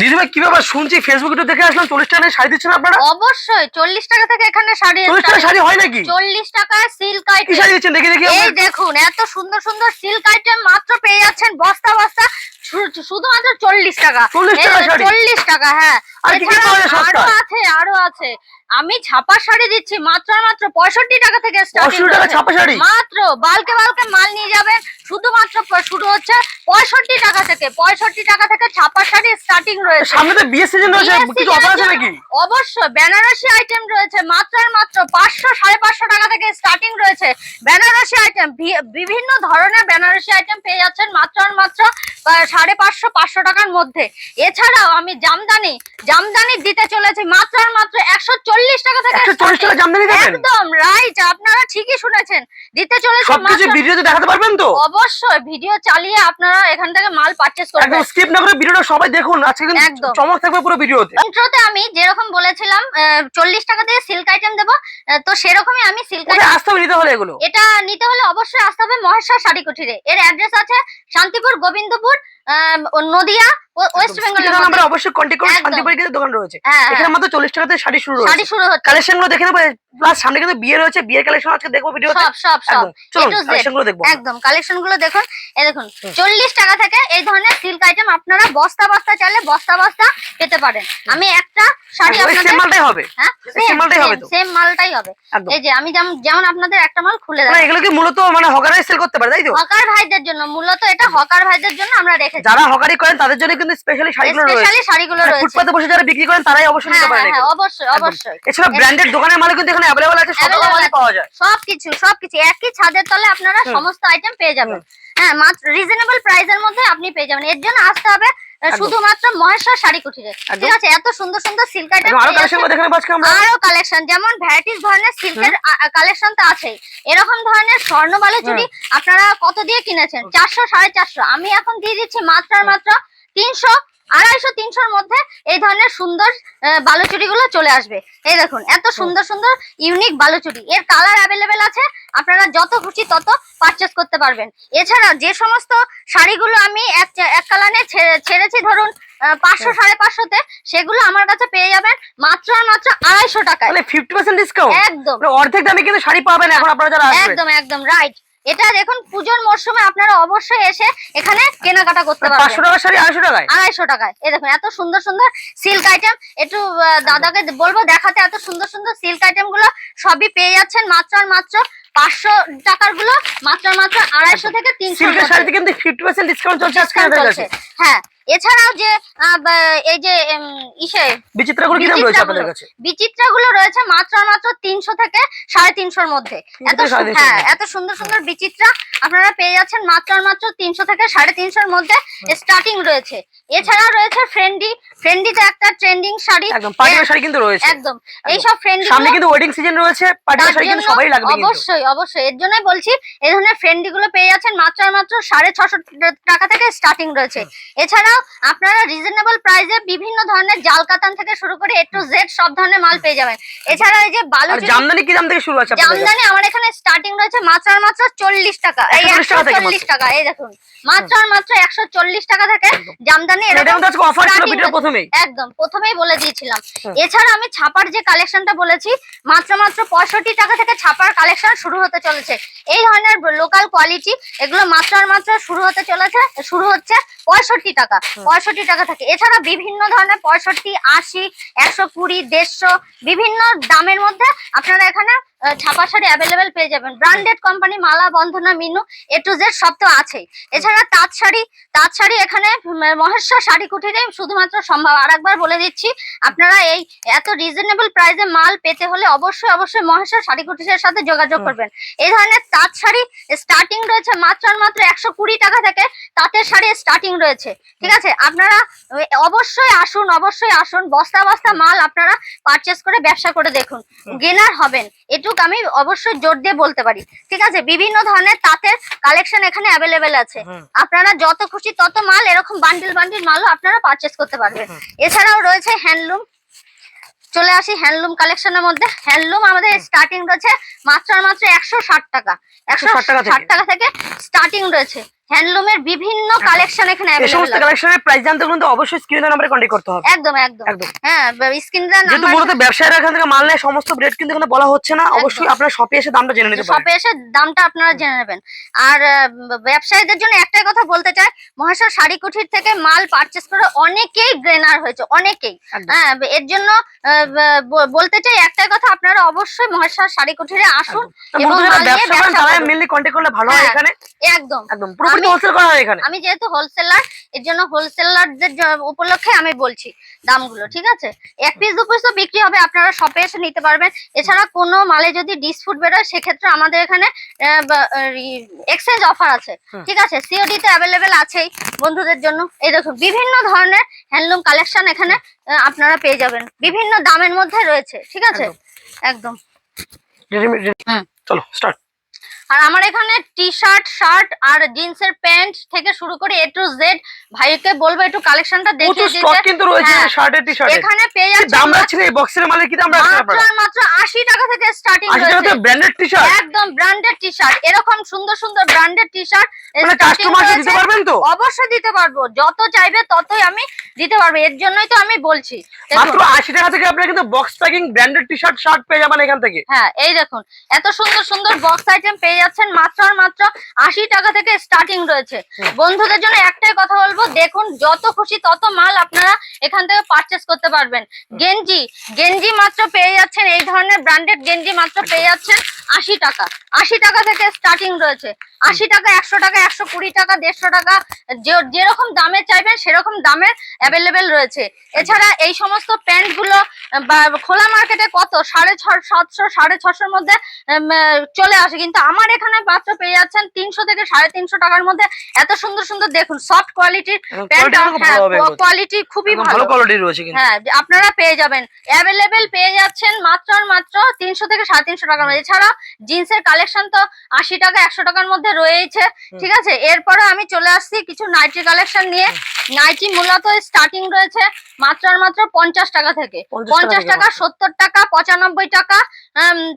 দিদিভাই কি ব্যাপার? শুনছি ফেসবুকে তো দেখে আসলাম চল্লিশ টাকা শাড়ি দিচ্ছেন আপনারা? অবশ্যই চল্লিশ টাকা থেকে এখানে শাড়ি চল্লিশ টাকা শাড়ি হয় নাকি? চল্লিশ টাকায় সিল্ক আইটেম শাড়ি দিচ্ছেন? দেখে দেখি এই দেখুন এত সুন্দর সুন্দর সিল্ক আইটেম মাত্র পেয়ে যাচ্ছেন বস্তা বস্তা। শুধুমাত্র চল্লিশ টাকা। 40 টাকা এই শাড়ি? চল্লিশ টাকা হ্যাঁ। আর আছে আরও আছে। আমি ছাপা শাড়ি দিচ্ছি মাত্র মাত্র পঁয়ষট্টি টাকা থেকে স্টার্টিং 65 টাকা ছাপা শাড়ি? মাত্র বালকে বালকে মাল নিয়ে যাবেন। শুধুমাত্র শুরু হচ্ছে পঁয়ষট্টি টাকা থেকে। পঁয়ষট্টি টাকা থেকে ছাপা শাড়ি স্টার্টিং রয়েছে। সামনে তো বিয়ের সিজন রয়েছে কিছু অফার আছে নাকি? অবশ্যই বেনারসি আইটেম রয়েছে মাত্র মাত্র পাঁচশো সাড়ে পাঁচশো টাকা থেকে স্টার্টিং রয়েছে। বেনারসি আইটেম বিভিন্ন ধরনের বেনারসি আইটেম পেয়ে যাচ্ছেন মাত্র মাত্র সাড়ে পাঁচশো পাঁচশো টাকার মধ্যে। এছাড়াও আমি জামদানি জামদানি দিতে চলেছি মাত্র মাত্র একশো চল্লিশ টাকা থেকে 140 টাকা starting। জামদানি দেবেন? একদম রাইট আপনারা ঠিকই শুনেছেন। দিতে চলেছি দেখাতে পারবেন তো? অবশ্যই। ভিডিও চালিয়ে আপনারা এখান থেকে মাল পারচেস করবেন একদম স্কিপ না করে ভিডিওটা সবাই দেখুন আজকে কিন্তু একদম। চমক থাকবে পুরো ভিডিওতে। ইন্ট্রোতে আমি যেরকম বলেছিলাম চল্লিশ টাকা দিয়ে সিল্ক আইটেম দেবো তো সেরকমই আমি সিল্ক আইটেম আসতে নিতে হলে এগুলো। এটা নিতে হলে অবশ্যই আসতে হবে মহেশ্বর শাড়ি কুঠিরে। এর অ্যাড্রেস আছে শান্তিপুর গোবিন্দপুর নদিয়া ওয়েস্ট বেঙ্গল আমরা অবশ্যই কন্ট্যাক্ট করে একদম। শান্তিপুরে কিন্তু দোকান রয়েছে। হ্যাঁ এখানে হ্যাঁ, মাত্র চল্লিশ টাকাতে শাড়ি শুরু শাড়ি শুরু হচ্ছে। কালেকশনগুলো দেখে নেব প্লাস সামনে কিন্তু বিয়ে রয়েছে বিয়ের কালেকশন আজকে দেখব ভিডিওতে সব সব সব। একদম। চলুন। কালেকশনগুলো দেখব একদম কালেকশনগুলো দেখুন। এই দেখুন চল্লিশ টাকা থেকে এই ধরনের সিল্ক আইটেম আপনারা বস্তা বস্তা চাইলে বস্তা বস্তা পেতে পারেন। আমি একটা শাড়ি আপনাদের হবে। হ্যাঁ same মালটাই হবে তো? সেম মালটাই হবে। এই যে আমি যেমন যেমন আপনাদের একটা মাল খুলে মানে এগুলো কি মূলত মানে হকারাই সেল করতে পারে তাই তো? হকার ভাইদের জন্য মূলত এটা হকার ভাইদের জন্য আমরা রেখেছি। যারা হকারি করেন তাদের জন্য কিন্তু স্পেশালি শাড়িগুলো রয়েছে। স্পেশালি শাড়িগুলো মানে রয়েছে। ফুটপাতে বসে যারা বিক্রি করেন তারাই অবশ্যই হ্যাঁ নিতে পারেন হ্যাঁ অবশ্যই অবশ্যই। এছাড়া ব্র্যান্ডেড দোকানের কিন্তু এখানে আছে সব মালই পাওয়া যায়। সবকিছু সবকিছু একই ছাদের তলে আপনারা সমস্ত আইটেম পেয়ে যাবেন। হ্যাঁ মাত্র রিজনেবল প্রাইসের মধ্যে আপনি পেয়ে যাবেন। এর জন্য আসতে হবে। শুধুমাত্র মহেশ্বর শাড়ি কুঠিরে। ঠিক আছে এত সুন্দর সুন্দর সিল্ক আইটেম আরও কালেকশন আজকে আমরা? আরও কালেকশন যেমন ভ্যারাইটিস ধরনের সিল্কের কালেকশন তো আছেই। এরকম ধরনের স্বর্ণমালের চুড়ি আপনারা কত দিয়ে কিনেছেন? চারশো সাড়ে চারশো। আমি এখন দিয়ে দিচ্ছি মাত্রার মাত্র তিনশো আড়াইশো তিনশোর মধ্যে এই ধরনের সুন্দর বালুচুরি গুলো চলে আসবে। এই দেখুন এত সুন্দর সুন্দর ইউনিক বালুচুরি। এর কালার অ্যাভেলেবেল আছে আপনারা যত খুশি তত পারচেস করতে পারবেন। এছাড়া যে সমস্ত শাড়িগুলো আমি এক এক কালানে ছেড়েছি ধরুন পাঁচশো সাড়ে পাঁচশোতে সেগুলো আমার কাছে পেয়ে যাবেন মাত্র আর মাত্র আড়াইশো টাকায়। ফিফটি পার্সেন্ট ডিসকাউন্ট একদম। অর্ধেক দামে কিন্তু শাড়ি পাবেন এখন আপনারা যারা একদম একদম রাইট এটা দেখুন পুজোর মরশুমে আপনারা অবশ্যই এসে এখানে কেনাকাটা করতে পারেন পাঁচশো টাকা শাড়ি আড়াইশো টাকায়? আড়াইশো টাকায়। এই দেখুন এত সুন্দর সুন্দর সিল্ক আইটেম একটু দাদাকে বলব দেখাতে এত সুন্দর সুন্দর সিল্ক আইটেমগুলো সবই পেয়ে যাচ্ছেন মাত্র আর মাত্র পাঁচশো টাকারগুলো মাত্র মাত্র আড়াইশো থেকে তিনশো শাড়িতে কিন্তু ফিফটি পার্সেন্ট ডিসকাউন্ট চলছে আজকে হ্যাঁ। এছাড়াও যে এই যে ইসে বিচিত্রাগুলো কি দাম রয়েছে আপনাদের কাছে? বিচিত্রা গুলো রয়েছে মাত্র মাত্র তিনশো থেকে সাড়ে তিনশোর মধ্যে। এত হ্যাঁ এত সুন্দর সুন্দর বিচিত্রা আপনারা পেয়ে যাচ্ছেন মাত্র মাত্র তিনশো থেকে সাড়ে তিনশোর মধ্যে স্টার্টিং রয়েছে। এছাড়াও রয়েছে ফ্রেন্ডি ফ্রেন্ডিতে একটা ট্রেন্ডিং শাড়ি। একদম পার্টির শাড়ি কিন্তু রয়েছে। একদম এইসব ফ্রেন্ডি সামনে কিন্তু ওয়েডিং সিজন রয়েছে তার শাড়ি কিন্তু সবাই লাগবে অবশ্যই অবশ্যই। এর জন্যই বলছি এই ধরনের ফ্রেন্ডি গুলো পেয়ে যাচ্ছেন মাত্র মাত্র সাড়ে ছশো টাকা থেকে স্টার্টিং রয়েছে। এছাড়াও আপনারা রিজনেবল প্রাইসে বিভিন্ন ধরনের জাল কাতান থেকে শুরু করে এ টু জেড সব ধরনের মাল পেয়ে যাবেন। এছাড়া এই যে বালুচুরি জামদানি কি দাম থেকে শুরু আছে জামদানি আমার এখানে স্টার্টিং রয়েছে মাত্র আর মাত্র চল্লিশ টাকা। এই 140 একশো টাকা চল্লিশ টাকা এই দেখুন। মাত্র আর মাত্র একশো চল্লিশ টাকা থেকে জামদানি প্রথমেই। একদম প্রথমেই বলে দিয়েছিলাম। এছাড়া আমি ছাপার যে কালেকশনটা বলেছি মাত্র মাত্র পঁয়ষট্টি টাকা থেকে ছাপার কালেকশন শুরু হতে চলেছে। এই ধরনের লোকাল কোয়ালিটি এগুলো মাত্র আর মাত্র শুরু হতে চলেছে শুরু হচ্ছে পঁয়ষট্টি টাকা। পঁয়ষট্টি টাকা থাকে। এছাড়া বিভিন্ন ধরনের পঁয়ষট্টি, আশি, একশো কুড়ি, দেড়শো, বিভিন্ন দামের মধ্যে আপনারা এখানে ছাপা শাড়ি অ্যাভেলেবেল পেয়ে যাবেন। Branded company Mala Bandhana Minu A to Z সব তো আছেই। এছাড়া তাঁত শাড়ি তাঁত শাড়ি এখানে মহেশ্বর শাড়ি কুঠিরে শুধুমাত্র সম্ভব। আর একবার বলে দিচ্ছি আপনারা এই এত রিজনেবল প্রাইসে মাল পেতে হলে অবশ্যই অবশ্যই মহেশ্বর শাড়ি কুঠিরের সাথে যোগাযোগ করবেন। এই ধরনের তাঁত শাড়ি স্টার্টিং রয়েছে মাত্র মাত্র একশো কুড়ি টাকা থেকে তাঁতের শাড়ি স্টার্টিং রয়েছে। ঠিক আছে? আপনারা অবশ্যই আসুন অবশ্যই আসুন। বস্তা বস্তা মাল আপনারা পারচেস করে ব্যবসা করে দেখুন। গেনার হবেন। এটুক আমি অবশ্যই জোর দিয়ে বলতে পারি। ঠিক আছে? বিভিন্ন ধরনের তাঁতের কালেকশন এখানে অ্যাভেলেবেল আছে। আপনারা যত খুশি তত মাল এরকম বান্ডিল বান্ডিল মালও আপনারা পারচেস করতে পারবেন। এছাড়াও রয়েছে হ্যান্ডলুম চলে আসি হ্যান্ডলুম কালেকশনের মধ্যে। হ্যান্ডলুম আমাদের স্টার্টিং রয়েছে মাত্র মাত্র একশো ষাট টাকা। একশো 160 টাকা থেকে। ষাট টাকা থেকে স্টার্টিং রয়েছে। হ্যান্ডলুমের বিভিন্ন কালেকশন এখানে এই সমস্ত কালেকশনের প্রাইস জানতে কিন্তু অবশ্যই স্ক্রিনের নাম্বারে কন্ট্যাক্ট করতে হবে। একদম একদম। একদম। হ্যাঁ স্ক্রিনটা যেহেতু নাম্বার মূলত ব্যবসায়ীরা এখান থেকে মাল নেয় সমস্ত রেট কিন্তু এখানে বলা হচ্ছে না। অবশ্যই আপনার শপে এসে দামটা জেনে নিতে পারেন। শপে এসে দামটা আপনারা জেনে নেবেন। আর ব্যবসায়ীদের জন্য একটাই কথা বলতে চাই মহাশয় শাড়ি কুঠির থেকে মাল পারচেস করে অনেকেই গ্রেনার হয়েছে অনেকেই। হ্যাঁ এর জন্য বলতে চাই একটাই কথা আপনারা অবশ্যই মহাশয় শাড়ি কুঠিরে আসুন এবং। মেনলি কন্ট্যাক্ট করলে ভালো হয় হ্যাঁ। এখানে। একদম। একদম। পুরোপুরি আমি- হোলসেল করা হয় এখানে। আমি যেহেতু হোলসেলার এর জন্য হোলসেলারদের উপলক্ষে আমি বলছি দামগুলো ঠিক আছে? এক পিস দু পিস তো বিক্রি হবে আপনারা শপে এসে নিতে পারবেন। এছাড়া কোনো মালে যদি ডিসপুট বেরোয় সেক্ষেত্রে আমাদের এখানে এক্সচেঞ্জ অফার আছে। ঠিক আছে? সিওডি তে অ্যাভেলেবেল আছেই বন্ধুদের জন্য। এই দেখুন বিভিন্ন ধরনের হ্যান্ডলুম কালেকশন এখানে আপনারা পেয়ে যাবেন। বিভিন্ন দামের মধ্যে রয়েছে ঠিক আছে? একদম। চলো স্টার্ট আর আমার এখানে টি শার্ট শার্ট আর জিন্সের প্যান্ট থেকে শুরু করে এ টু জেড ভাইকে বলব একটু কালেকশনটা প্রচুর দেখিয়ে স্টক কিন্তু রয়েছে হ্যাঁ। শার্টের টি শার্টের এখানে পেয়ে যাচ্ছে দাম রাখছেন এই বক্সের মালের কি দাম রাখছেন আপনারা? মাত্র আশি টাকা থেকে স্টার্টিং আশি টাকা তো ব্র্যান্ডেড টি শার্ট একদম ব্র্যান্ডেড টি শার্ট এরকম সুন্দর সুন্দর ব্র্যান্ডেড টি শার্ট মানে কাস্টমারকে দিতে পারবেন তো? অবশ্যই দিতে পারব। যত চাইবে ততই আমি দিতে পারব। এর জন্যই তো আমি বলছি। মাত্র আশি টাকা থেকে আপনারা কিন্তু box packing branded T shirt shirt পেয়ে যাবেন এখান থেকে। হ্যাঁ এই দেখুন। এত সুন্দর সুন্দর বক্স আইটেম পেয়ে যাচ্ছেন মাত্র আর মাত্র আশি টাকা থেকে স্টার্টিং রয়েছে। বন্ধুদের জন্য একটাই কথা বলব দেখুন যত খুশি তত মাল আপনারা এখান থেকে পারচেস করতে পারবেন। গেঞ্জি গেঞ্জি মাত্র পেয়ে যাচ্ছেন এই ধরনের ব্র্যান্ডেড গেঞ্জি মাত্র পেয়ে যাচ্ছেন। আশি টাকা। আশি টাকা থেকে স্টার্টিং রয়েছে। আশি টাকা একশো টাকা একশো কুড়ি টাকা দেড়শো টাকা যেরকম দামে চাইবেন সেরকম দামের অ্যাভেলেবেল রয়েছে। এছাড়া এই সমস্ত প্যান্টগুলো বা খোলা মার্কেটে কত? সাড়ে ছ সাতশো সাড়ে ছশোর মধ্যে চলে আসে। কিন্তু আমার এখানে মাত্র পেয়ে যাচ্ছেন তিনশো থেকে সাড়ে তিনশো টাকার মধ্যে। এত সুন্দর সুন্দর দেখুন সফট কোয়ালিটির প্যান্ট কোয়ালিটি খুবই ভালো। ভালো কোয়ালিটি রয়েছে হ্যাঁ আপনারা পেয়ে যাবেন। অ্যাভেলেবেল পেয়ে যাচ্ছেন মাত্র আর মাত্র তিনশো থেকে সাড়ে তিনশো টাকার মধ্যে। এছাড়া জিন্সের কালেকশন তো আশি টাকা একশো টাকার মধ্যে রয়েছে ঠিক আছে? এরপরে আমি চলে আসছি কিছু নাইটি কালেকশন নিয়ে। নাইটি মূলত স্টার্টিং রয়েছে মাত্র আর মাত্র পঞ্চাশ টাকা থেকে। পঞ্চাশ টাকা সত্তর টাকা পঁচানব্বই টাকা।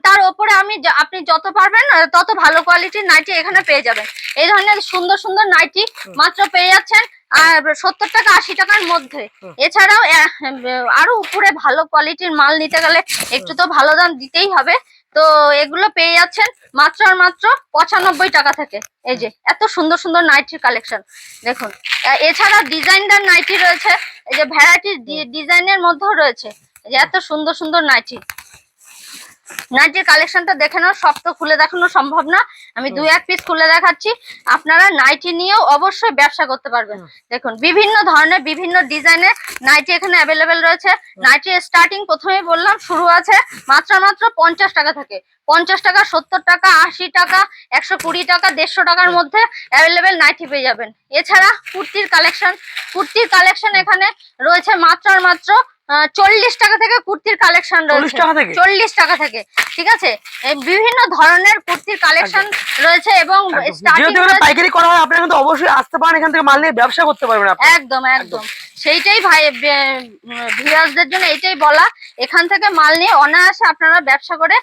তার ওপরে আমি আপনি যত পারবেন তত ভালো কোয়ালিটির নাইটি এখানে পেয়ে যাবেন। এই ধরনের সুন্দর সুন্দর নাইটি মাত্র পেয়ে যাচ্ছেন। আর সত্তর টাকা আশি টাকার মধ্যে। এছাড়াও আরও উপরে ভালো কোয়ালিটির মাল নিতে গেলে একটু তো ভালো দাম দিতেই হবে। তো এগুলো পেয়ে যাচ্ছেন মাত্র আর মাত্র পঁচানব্বই টাকা থেকে। এই যে, এত সুন্দর সুন্দর নাইটির কালেকশন দেখুন এছাড়া ডিজাইনদার নাইটি রয়েছে, এই যে ভ্যারাইটি ডিজাইনের মধ্যেও রয়েছে। যে, এত সুন্দর সুন্দর নাইটি নাইটির কালেকশনটা দেখে নাও সব তো খুলে দেখানো সম্ভব না। আমি দুই এক পিস খুলে দেখাচ্ছি। আপনারা নাইটি নিয়েও অবশ্যই ব্যবসা করতে পারবেন। দেখুন বিভিন্ন ধরনের বিভিন্ন ডিজাইনের নাইটি এখানে অ্যাভেলেবেল রয়েছে। নাইটির স্টার্টিং প্রথমেই বললাম শুরু আছে মাত্র মাত্র পঞ্চাশ টাকা থেকে। পঞ্চাশ টাকা সত্তর টাকা আশি টাকা একশো কুড়ি টাকা দেড়শো টাকার মধ্যে অ্যাভেলেবেল নাইটি পেয়ে যাবেন। এছাড়া কুর্তির কালেকশন কুর্তির কালেকশন এখানে রয়েছে মাত্র আর মাত্র চল্লিশ টাকা থেকে কুর্তির কালেকশন রয়েছে। টাকা থেকে? চল্লিশ টাকা থেকে ঠিক আছে? বিভিন্ন ধরনের কুর্তির কালেকশন রয়েছে এবং পাইকারি করা হয় আপনারা কিন্তু অবশ্যই আসতে পারেন এখান থেকে মাল নিয়ে ব্যবসা করতে পারবেন একদম। একদম। সেইটাই ভাই ভিউয়ার্সদের জন্য এইটাই বলা। এখান থেকে মাল নিয়ে অনায়াসে আপনারা ব্যবসা করে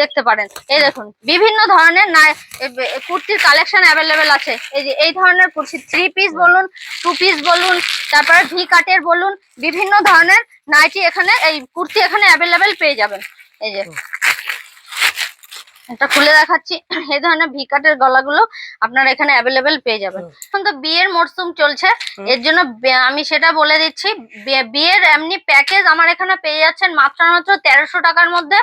দেখতে পারেন। এই দেখুন, বিভিন্ন ধরনের কুর্তির কালেকশন অ্যাভেলেবেল আছে। এই যে, এই ধরনের কুর্তি থ্রি পিস বলুন টু পিস বলুন, তারপরে ভি কাটের বলুন, বিভিন্ন ধরনের নাইটি এখানে, এই কুর্তি এখানে অ্যাভেলেবেল পেয়ে যাবেন। এই যে এটা খুলে দেখাচ্ছি। এই ধরনের ভি কাটের গলাগুলো আপনারা এখানে অ্যাভেলেবেল পেয়ে যাবেন। এখন তো বিয়ের মরশুম চলছে। এর জন্য আমি সেটা বলে দিচ্ছি। বিয়ের এমনি প্যাকেজ আমার এখানে পেয়ে যাচ্ছেন মাত্র মাত্র তেরোশো টাকার মধ্যে।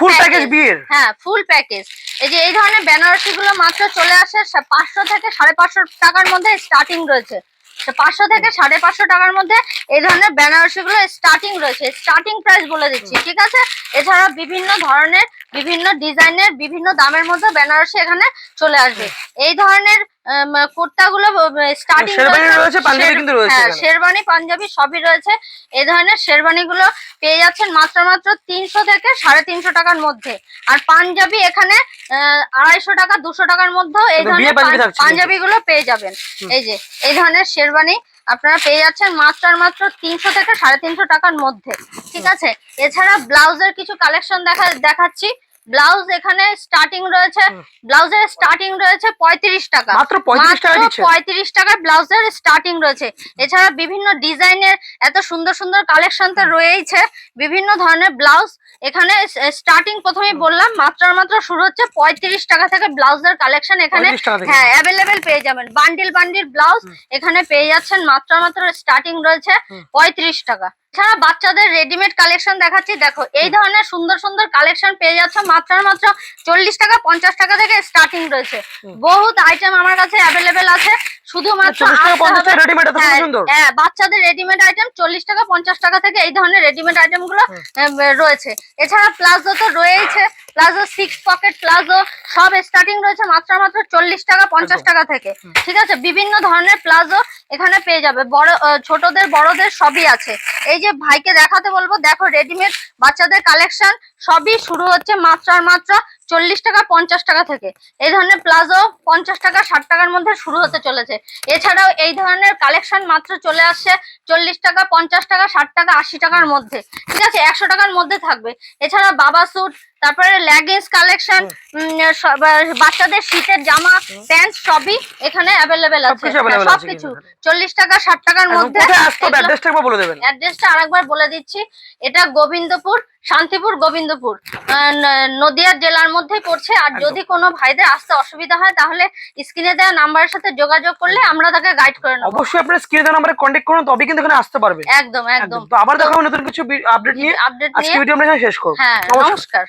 ফুল প্যাকেজ বিয়ের? হ্যাঁ ফুল প্যাকেজ এই যে এই ধরনের বেনারসি গুলো মাত্র চলে আসে পাঁচশো থেকে সাড়ে পাঁচশো টাকার মধ্যে স্টার্টিং রয়েছে। তো পাঁচশো থেকে সাড়ে পাঁচশো টাকার মধ্যে এই ধরনের বেনারসি গুলো স্টার্টিং রয়েছে। স্টার্টিং প্রাইস বলে দিচ্ছি ঠিক আছে? এছাড়া বিভিন্ন ধরনের বিভিন্ন ডিজাইনের বিভিন্ন দামের মধ্যে বেনারসি এখানে চলে আসবে। এই ধরনের কুর্তা গুলো স্টার্টিং শেরবানি পাঞ্জাবি এখানে। শেরবানি পাঞ্জাবি সবই রয়েছে। এই ধরনের শেরবানি গুলো পেয়ে যাচ্ছেন মাত্র মাত্র তিনশো থেকে সাড়ে তিনশো টাকার মধ্যে। আর পাঞ্জাবি এখানে আহ, আড়াইশো টাকা দুশো টাকার মধ্যেও এই ধরনের। পাঞ্জাবি গুলো পেয়ে যাবেন। এই যে এই ধরনের শেরবানি আপনারা পেয়ে যাচ্ছেন মাত্র মাত্র তিনশো থেকে সাড়ে তিনশো টাকার মধ্যে। ঠিক আছে? এছাড়া ব্লাউজের কিছু কালেকশন দেখা দেখাচ্ছি। ব্লাউজ এখানে স্টার্টিং রয়েছে। ব্লাউজের স্টার্টিং রয়েছে পঁয়ত্রিশ টাকা। মাত্র পঁয়ত্রিশ টাকা পঁয়ত্রিশ টাকার ব্লাউজের স্টার্টিং রয়েছে। এছাড়া বিভিন্ন ডিজাইনের এত সুন্দর সুন্দর কালেকশন তো রয়েইছে। বিভিন্ন ধরনের ব্লাউজ এখানে স্টার্টিং প্রথমেই বললাম মাত্র মাত্র শুরু হচ্ছে পঁয়ত্রিশ টাকা থেকে ব্লাউজের কালেকশন এখানে হ্যাঁ অ্যাভেলেবেল পেয়ে যাবেন। বান্ডিল বান্ডিল ব্লাউজ এখানে পেয়ে যাচ্ছেন মাত্র মাত্র স্টার্টিং রয়েছে পঁয়ত্রিশ টাকা। এছাড়া বাচ্চাদের রেডিমেড কালেকশন দেখাচ্ছি। দেখো এই ধরনের সুন্দর সুন্দর কালেকশন পেয়ে যাচ্ছে। মাত্র মাত্র চল্লিশ টাকা পঞ্চাশ টাকা থেকে স্টার্টিং রয়েছে। বহুত আইটেম আমার কাছে অ্যাভেলেবেল আছে। শুধুমাত্র হ্যাঁ, হ্যাঁ বাচ্চাদের রেডিমেড আইটেম চল্লিশ টাকা পঞ্চাশ টাকা থেকে এই ধরনের রেডিমেড আইটেমগুলো রয়েছে। এছাড়া প্লাজো তো রয়েছে প্লাজো সিক্স পকেট প্লাজো সব স্টার্টিং রয়েছে মাত্র মাত্র চল্লিশ টাকা পঞ্চাশ টাকা থেকে। ঠিক আছে? বিভিন্ন ধরনের প্লাজো এখানে পেয়ে যাবে। বড় ছোটদের বড়দের সবই আছে। এই যে ভাইকে দেখাতে বলব দেখো রেডিমেড বাচ্চাদের কালেকশন সবই শুরু হচ্ছে মাত্রার মাত্রা চল্লিশ টাকা পঞ্চাশ টাকা থেকে। এই ধরনের প্লাজো পঞ্চাশ টাকা ষাট টাকার মধ্যে শুরু হতে চলেছে। এছাড়াও এই ধরনের কালেকশন মাত্র চলে আসছে চল্লিশ টাকা পঞ্চাশ টাকা ষাট টাকা আশি টাকার মধ্যে। ঠিক আছে? একশো টাকার মধ্যে থাকবে। এছাড়া বাবা স্যুট তারপরে লেগিংস কালেকশন বাচ্চাদের শীতের জামা প্যান্ট সবই এখানে অ্যাভেলেবেল আছে। সবকিছু। চল্লিশ টাকা ষাট টাকার মধ্যে অ্যাড্রেসটা আরেকবার বলে দিচ্ছি। এটা গোবিন্দপুর শান্তিপুর গোবিন্দপুর। নদিয়া জেলার মধ্যে পড়ছে। আর যদি কোনো ভাইদের আসতে অসুবিধা হয় তাহলে স্ক্রিনে দেওয়া নাম্বারের সাথে যোগাযোগ করলে আমরা তাকে গাইড করে নেব। অবশ্যই আপনার স্ক্রিনে দেওয়া নাম্বারে কন্টাক্ট করুন তবে কিন্তু এখানে আসতে পারবে। একদম একদম। তো আবার দেখা হবে নতুন কিছু আপডেট নিয়ে। আপডেট আজকে ভিডিও আমরা শেষ করব। হ্যাঁ নমস্কার।